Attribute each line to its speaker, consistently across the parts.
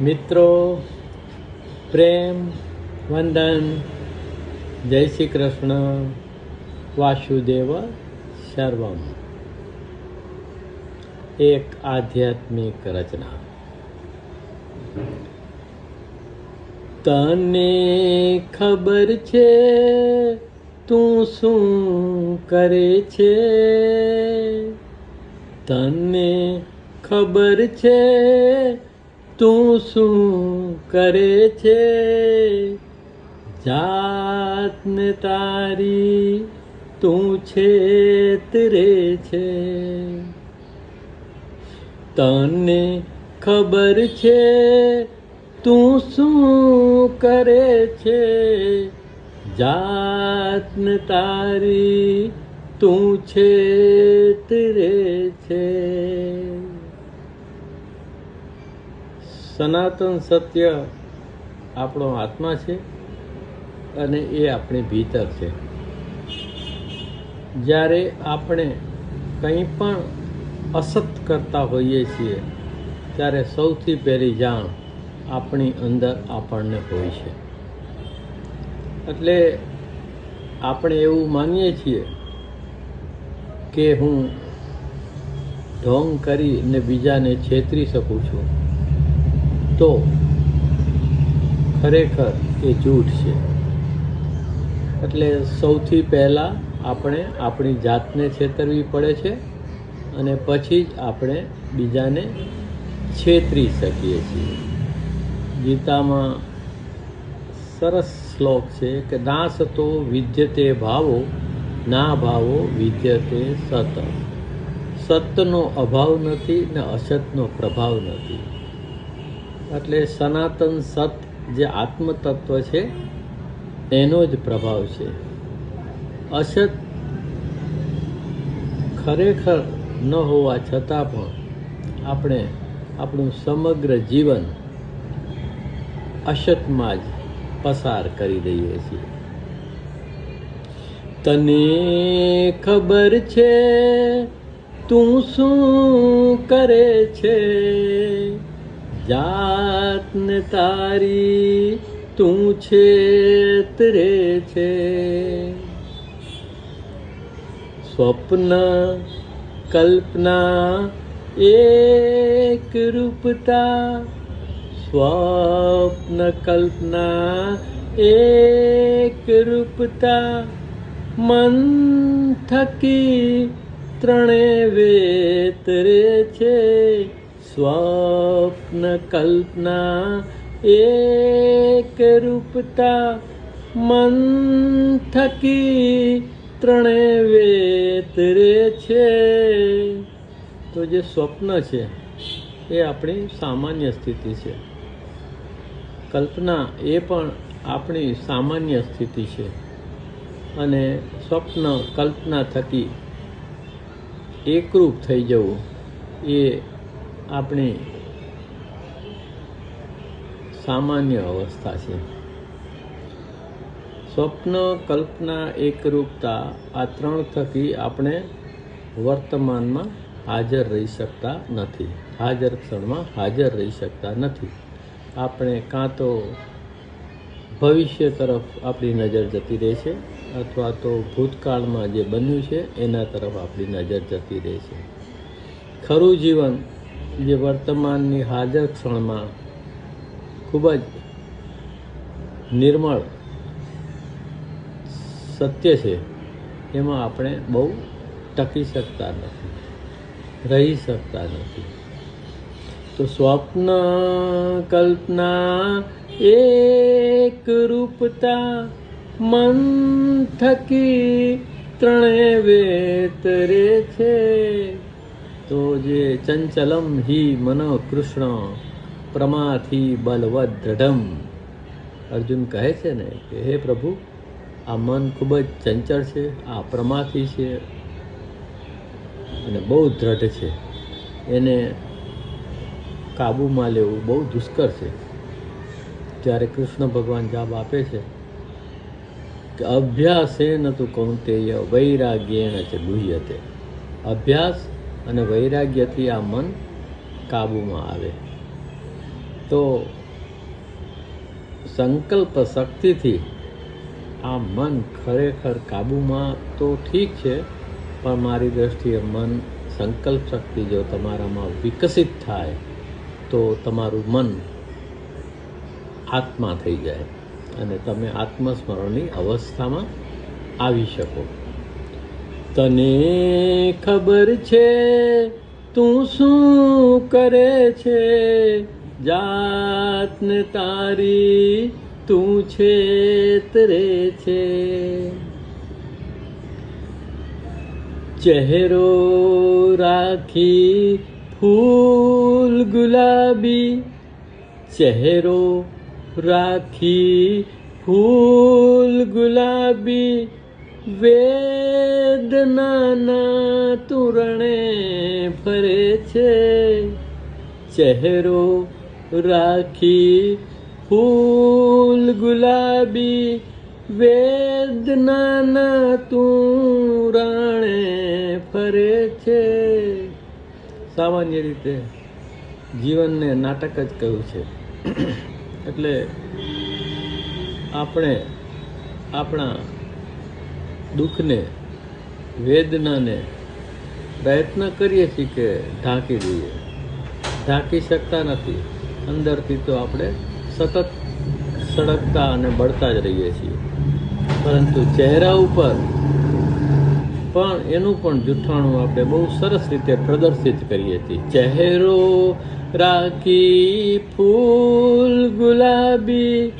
Speaker 1: મિત્રો, પ્રેમ, વંદન, જય શ્રી કૃષ્ણ, વાસુદેવ સર્વમ. એક આધ્યાત્મિક રચના. તને ખબર છે તું શું કરે છે? તને ખબર છે તું શું કરે છે? જાતને તારી તું છેતરે છે. તને ખબર છે તું શું કરે છે? જાતને તારી તું છેતરે છે. સનાતન સત્ય આપણો આત્મા છે અને એ આપણી ભીતર છે. જ્યારે આપણે કંઈ પણ અસત કરતા હોઈએ છીએ, ત્યારે સૌથી પહેલી જાણ આપણી અંદર આપણને હોય છે. એટલે આપણે એવું માનીએ છીએ કે હું ઢોંગ કરીને બીજાને છેતરી શકું છું. તો ખરેખર એ જૂઠ છે. એટલે સૌથી પહેલાં આપણે આપણી જાતને છેતરવી પડે છે અને પછી જ આપણે બીજાને છેતરી શકીએ છીએ. ગીતામાં સરસ શ્લોક છે કે ના સતો વિદ્યતે ભાવો, ના ભાવો વિદ્યતે સત. સતનો અભાવ નથી ને અસતનો પ્રભાવ નથી. એટલે સનાતન સત જે આત્મતત્વ છે, એનો જ પ્રભાવ છે. અસત ખરેખર ન હોવા છતાં પણ આપણે આપણું સમગ્ર જીવન અસતમાં જ પસાર કરી દઈએ છીએ. તને ખબર છે તું શું કરે છે? જાતને તારી તું છેતરે છે. સ્વપ્ન, કલ્પના, એક રૂપતા, સ્વપ્ન, કલ્પના, એક રૂપતા મન થકી ત્રણે વેતરે છે. સ્વપ્ન કલ્પના એક રૂપતા મન થકી ત્રણે વેતરે છે. તો જે સ્વપ્ન છે, એ આપણી સામાન્ય સ્થિતિ છે. કલ્પના એ પણ આપણી સામાન્ય સ્થિતિ છે. અને સ્વપ્ન કલ્પના થકી એકરૂપ થઈ જવું એ આપણી સામાન્ય અવસ્થા છે. સ્વપ્ન, કલ્પના, એકરૂપતા આ ત્રણ થકી આપણે વર્તમાનમાં હાજર રહી શકતા નથી. હાજર ક્ષણમાં હાજર રહી શકતા નથી. આપણે કાં તો ભવિષ્ય તરફ આપણી નજર જતી રહે છે અથવા તો ભૂતકાળમાં જે બન્યું છે એના તરફ આપણી નજર જતી રહે છે. ખરું જીવન જે વર્તમાનની હાજર ક્ષણમાં ખૂબ જ નિર્મળ સત્ય છે, એમાં આપણે બહુ ટકી શકતા નથી, રહી શકતા નથી. તો સ્વપ્ન કલ્પના એક રૂપતા મન થકી ત્રણે વેતરે છે. તો જે ચંચલમ હિ મન કૃષ્ણ, પ્રમાથી બલવદ દ્રઢમ અર્જુન કહે છે ને કે, હે પ્રભુ, આ મન ખૂબ જ ચંચળ છે, આ પ્રમાથી છે અને બહુ દ્રઢ છે. એને કાબૂમાં લેવું બહુ દુષ્કર છે. ત્યારે કૃષ્ણ ભગવાન જવાબ આપે છે કે, અભ્યાસેન તુ કૌંતેય વૈરાગ્યેણ ચ ગુહ્યતે. અભ્યાસ અને વૈરાગ્યથી આ મન કાબૂમાં આવે. તો સંકલ્પ શક્તિથી આ મન ખરેખર કાબૂમાં તો ઠીક છે, પણ મારી દ્રષ્ટિએ મન સંકલ્પ શક્તિ જો તમારામાં વિકસિત થાય, તો તમારું મન આત્મા થઈ જાય. અને તમે આત્મસ્મરણની અવસ્થામાં આવી શકો. તને ખબર છે તું શું કરે છે? જાતને તારી તું છેતરે છે. ચહેરો રાખી ફૂલ ગુલાબી, ચહેરો રાખી ફૂલ ગુલાબી વેદનાના તુરણે ફરે છે. ચહેરો રાખી ફૂલ ગુલાબી વેદનાના તુરાણે ફરે છે. સામાન્ય રીતે જીવનને નાટક જ કહ્યું છે. એટલે આપણે આપણા દુઃખને વેદનાને પ્રયત્ન કરીએ છીએ કે ઢાંકી દઈએ. ઢાંકી શકતા નથી. અંદરથી તો આપણે સતત સળગતા અને બળતા જ રહીએ છીએ. પરંતુ ચહેરા ઉપર પણ એનું પણ જૂઠાણું આપણે બહુ સરસ રીતે પ્રદર્શિત કરીએ છીએ. ચહેરો રાખી ફૂલ ગુલાબી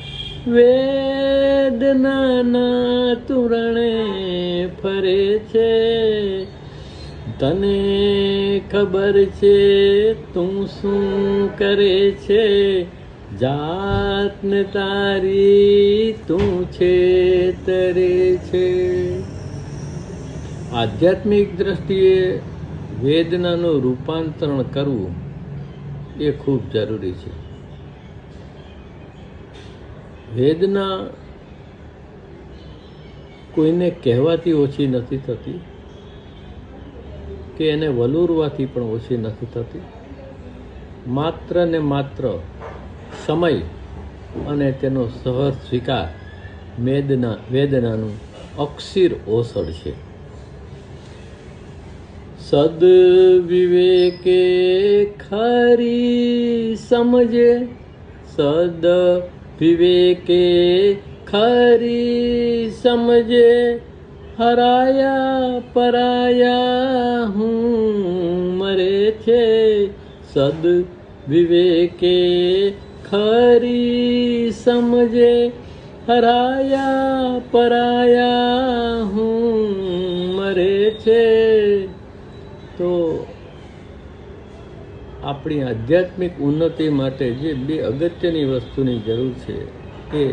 Speaker 1: વેદનાના તુરણે ફરે છે. તને ખબર છે તું શું કરે છે? જાતને તારી તું છે તરે છે. આધ્યાત્મિક દ્રષ્ટિએ વેદનાનું રૂપાંતરણ કરવું એ ખૂબ જરૂરી છે. વેદના કોઈને કહેવાથી ઓછી નથી થતી કે એને વલુરવાથી પણ ઓછી નથી થતી. માત્ર ને માત્ર સમય અને તેનો સહજ સ્વીકાર મેદના, વેદનાનું અક્ષીર ઓસડ છે. સદ વિવેકે ખરી સમજે, સદ વિવેકે ખરી સમજે હરાયા પરાયા હું મરે છે સદ વિવેકે ખરી સમજે હરાયા પરાયા હું મરે છે તો આપણી આધ્યાત્મિક ઉન્નતિ માટે જે બે અગત્યની વસ્તુની જરૂર છે એ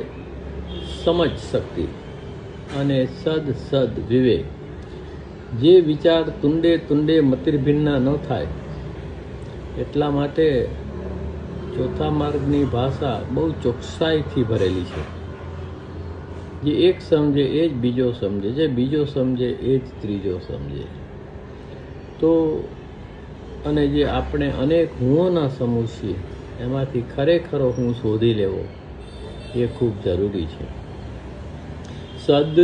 Speaker 1: સમજ શક્તિ અને સદ સદ વિવેક. જે વિચાર તુંડે તુંડે મતિર્ભિન્ના ન થાય, એટલા માટે ચોથા માર્ગની ભાષા બહુ ચોકસાઈથી ભરેલી છે. જે એક સમજે એ જ બીજો સમજે, જે બીજો સમજે એ જ ત્રીજો સમજે. તો અને જે આપણે અનેક હુંઓના સમૂહ છીએ, એમાંથી ખરેખરો હું શોધી લેવો, એ ખૂબ જરૂરી છે. સદ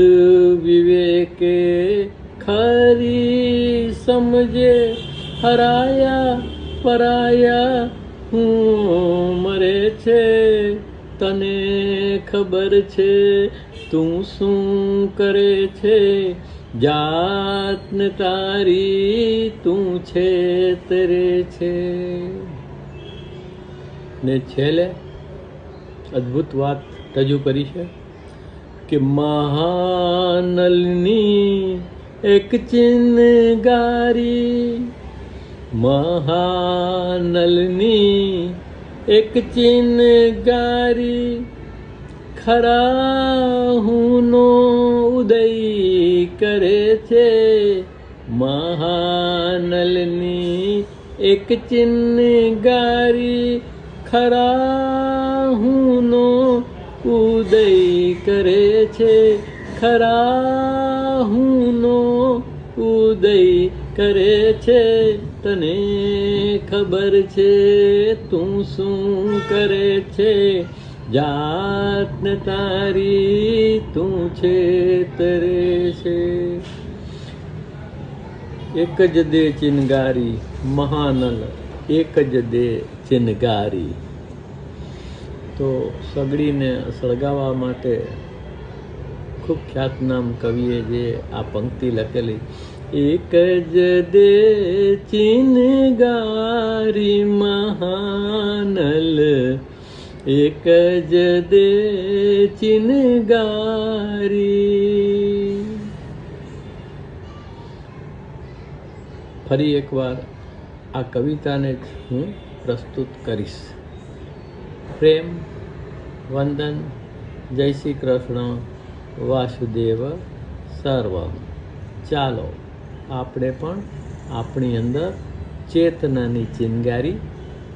Speaker 1: વિવેકે ખરી સમજે, હરાયા, પરાયા, હું મરે છે, તને ખબર છે, તું શું કરે છે જાતને તારી તું છે તરે છે. ને છેલ્લે અદ્ભુત વાત રજૂ કરી છે કે મહાનલની એક ચિનગારી, મહાનલની એક ચિનગારી, ખરા હુંનો ઉદય કરે છે. મહાનલની એક ચિન્નગારી ખરા હુંનો ઉદય કરે છે. ખરા હુંનો ઉદય કરે છે. તને ખબર છે તું શું કરે છે? જાતને તારી તું છે તરે છે. એક જ દે ચિનગારી, મહાનલ, એક જ દે ચિનગારી. તો સગડીને સળગાવવા માટે ખૂબ ખ્યાતનામ કવિએ જે આ પંક્તિ લખેલી, એક જ દે ચિનગારી, મહાનલ એક જ દે ચિનગારી ફરી એકવાર આ કવિતાને જ હું પ્રસ્તુત કરીશ. પ્રેમ, વંદન, જય શ્રી કૃષ્ણ, વાસુદેવ સર્વ ચાલો, આપણે પણ આપણી અંદર ચેતનાની ચિનગારી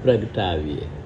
Speaker 1: પ્રગટાવીએ.